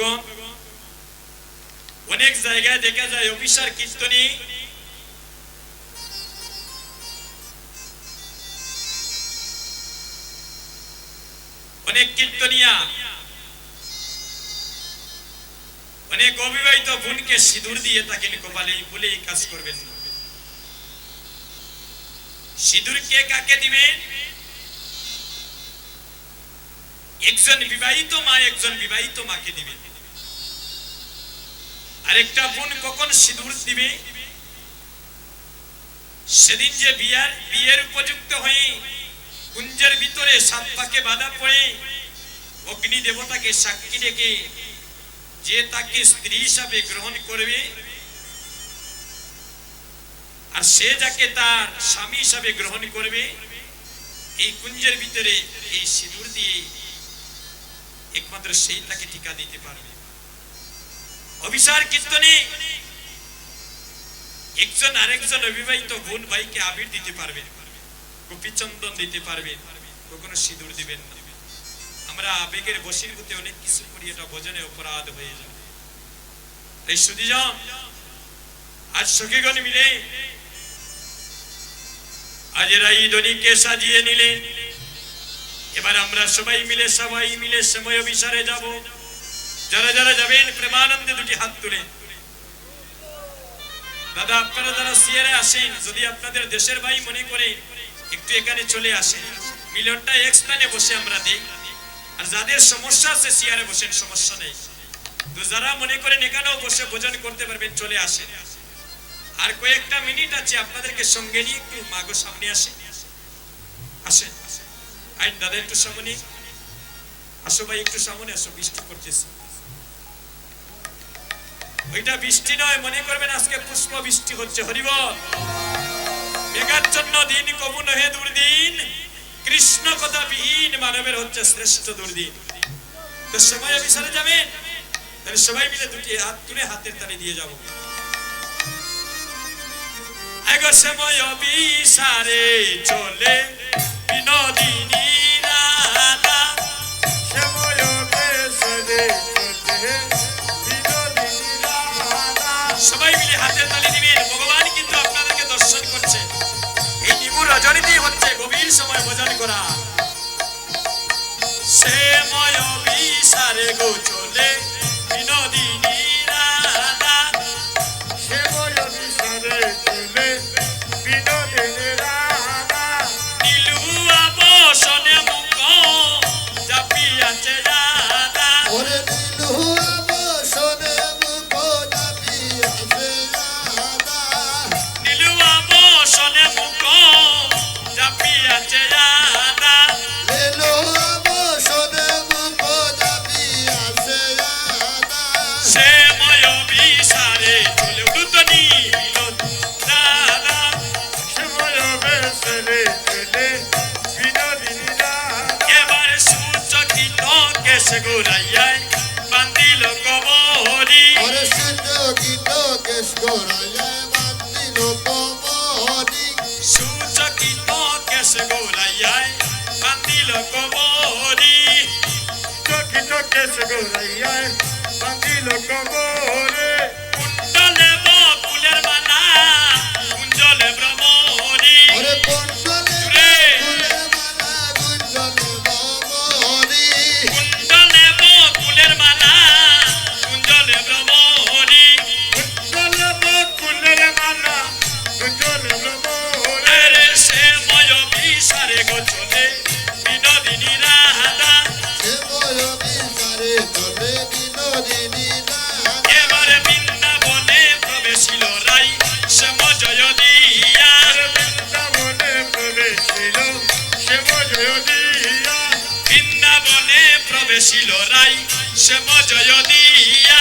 বন্ধুগণ অনেক জায়গায় দেখা যায় অফিসার কীর্তনী অনেক কীর্তনিয়া। অনেক অবিবাহিত বোনকে সিঁদুর দিয়ে তাকে কপালে বলে কাজ করবেন সিঁদুর কে কাকে দিবেন? একজন বিবাহিত মা, একজন বিবাহিত মাকে দিবে। আরেকটা বোন কখন সিঁদুর দিবে? সেদিন যে বিয়ার, বিয়ের উপযুক্ত হয়ে কুঞ্জের ভিতরে সাত পাকে বাধা পড়ে, অগ্নি দেবতাকে সাক্ষী রেখে যে তাকে স্ত্রী হিসাবে গ্রহণ করবে, আর সে যাকে তার স্বামী হিসাবে গ্রহণ করবে, এই কুঞ্জের ভিতরে এই সিঁদুর দিয়ে একমাত্র সেই তাকে টিকা দিতে পারবে। অভিসার কীর্তনে একজন আরেকজন অবিবাহিত বোন ভাইকে আবির দিতে পারবে, গোপীচন্দন দিতে পারবে, কখনো সিঁদুর দিবেন না। আমরা আবেগের বসীভূতে অনেক কিছু করি, এটা ভোজনে অপরাধ হয়ে যাবে তাই সুদিজাম আজ সখীগণ মিলে, আজ এরা ঈদনীকে সাজিয়ে নিলে এবার আমরা সবাই মিলে সবাই মিলে সময় অভিসারে যাব। যারা যারা যাবেন, প্রেমানন্দে দুটি হাত তুলে। দাদা, আপনারা যারা সিয়ারে আসেন, যদি আপনাদের দেশের ভাই মনে করে একটু এখানে চলে আসেন। মিলনটা এক স্থানে বসে আমরা দেই। আর যাদের সমস্যা আছে, সিয়ারে বসেন, সমস্যা নেই। তো যারা মনে করেন এখানেও বসে ভোজন করতে পারবেন, চলে আসেন। আর কয়েকটা মিনিট আছে, আপনাদেরকে সঙ্গে নিয়ে একটু মাগো সামনে আসেন। আসেন। আইন দাদা একটু সামনে। আসো ভাই, একটু সামনে আসো, বৃষ্টি করতেছে ওইটা বৃষ্টি নয়, মনে করবেন আজকে পুষ্প বৃষ্টি হচ্ছে হরিবল দিন নহে দুর্দিন, কৃষ্ণ কথা বিহীন মানবের হচ্ছে শ্রেষ্ঠ দুর্দিন। তো সময় যাবেন? তাহলে সবাই মিলে দুটি হাত তুলে হাতের তালি দিয়ে যাব। এগো সময় অভিসারে চলে, বিনোদিনী হচ্ছে সময় ভোজন করা। সে ময় বিসারে গো চলে বিনোদিনী চকে সগরাইয়ায় বাঁধিল কবরে। প্রবেশিল লড়াই সে মজয় দিয়া।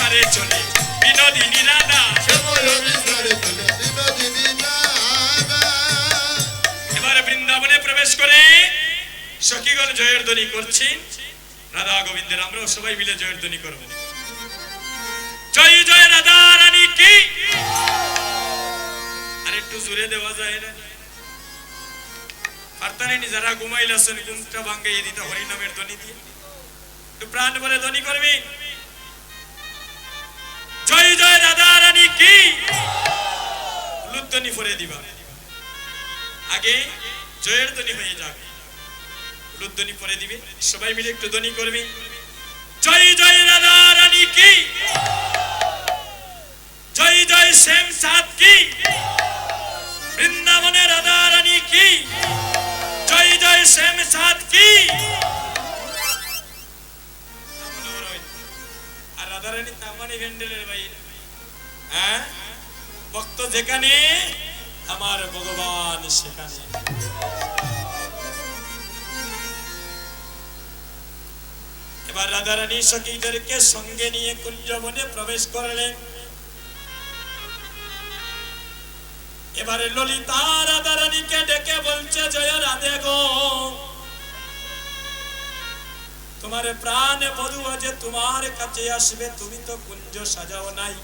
বিস্তারে বৃন্দাবনে প্রবেশ করে সখীগণ জয়ের ধ্বনি করছেন রাধা গোবিন্দের আমরাও সবাই মিলে জয়ের ধ্বনি করব। জয় জয় রাধা রানী কি? আর একটু জুড়ে দেওয়া যায় না। পারতারেনি যারা ঘুমাইলাছেন গুমটা ভাঙ্গে দিতে হরিনামের ধ্বনি দিয়ে। প্রাণ বলে ধ্বনি করবি? জয় জয় রাধা রানী কি? লুদ্ধনি ফরে দিবা। আগে জয়ের ধ্বনি হয়ে যাবে লুদ্ধনি পরে দিবে। সবাই মিলে একটু ধ্বনি করবে। জয় জয় রাধা রানী কি? জয় জয় শ্যাম সাত কি? বৃন্দাবনে রাধা রানী কি? জয় জয় শ্যাম সাত কি? তামানি ভেন্ডেলের ভাই। হ্যাঁ? ভক্ত যেখানে, আমার ভগবান সেখানে। এবার রাধারানী সখীদেরকে সঙ্গে নিয়ে কুঞ্জবনে প্রবেশ করলেন। এবারে ললিতা রাধারানীকে ডেকে বলছে, জয় রাধে গো। তোমার প্রাণে বধু যে তোমার কাছে আসবে, তুমি তো কুঞ্জ সাজাও নাই।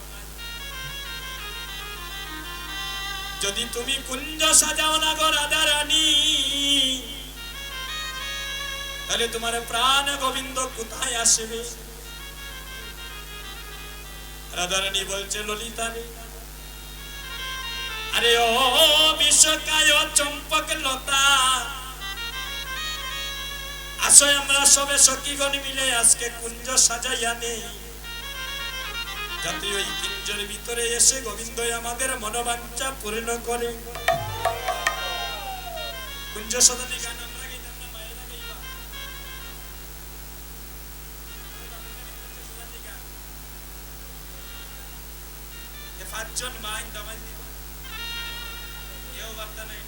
যদি তুমি কুঞ্জ সাজাও না গো রাধা রানী, তাহলে তোমার প্রাণ গোবিন্দ কোথায় আসবে? রাধা রানী বলছে, ললিতা আরে ও বিশ্বকায় চম্পক লতা আসো আমরা সবে সখীগণ মিলে আজকে কুঞ্জ সাজাইয়া নেই। যাতে ওই কুঞ্জের ভিতরে এসে গোবিন্দ আমাদের মনোবাঞ্ছা পূর্ণ করে। কুঞ্জ সদনী গান আমরা পাঁচজন মাইন দামাই দিব। কেউ বার্তা নাই।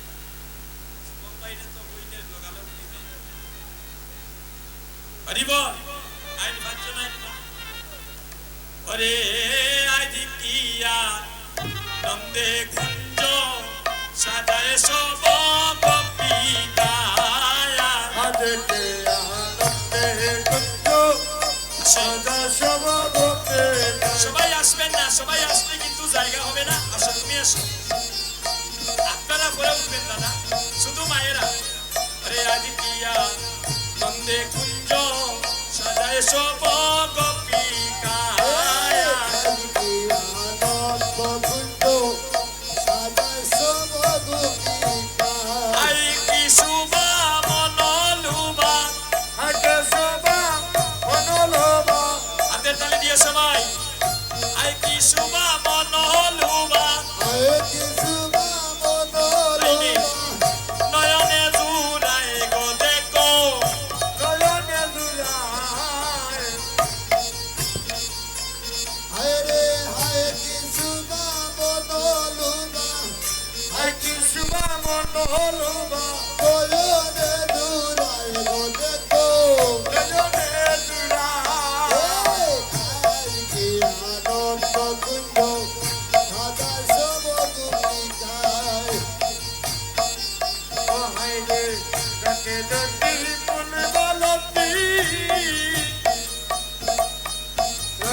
মুম্বাইতে তো বইনের লোকালো হরিব আইন আইন মা ওরে আজি কিয়া নন্দে কুঞ্জ সাজায় সব কুঞ্জ সবাই আসবেন না সবাই আসলে কিন্তু জায়গা হবে না। আসো তুমি আসো। আপনারা পরে উঠবেন দাদা। শুধু মায়েরা। আরে আজ কিয়া নন্দে কুঞ্জ সাজায় সব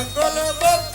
রঙ্গল বকুল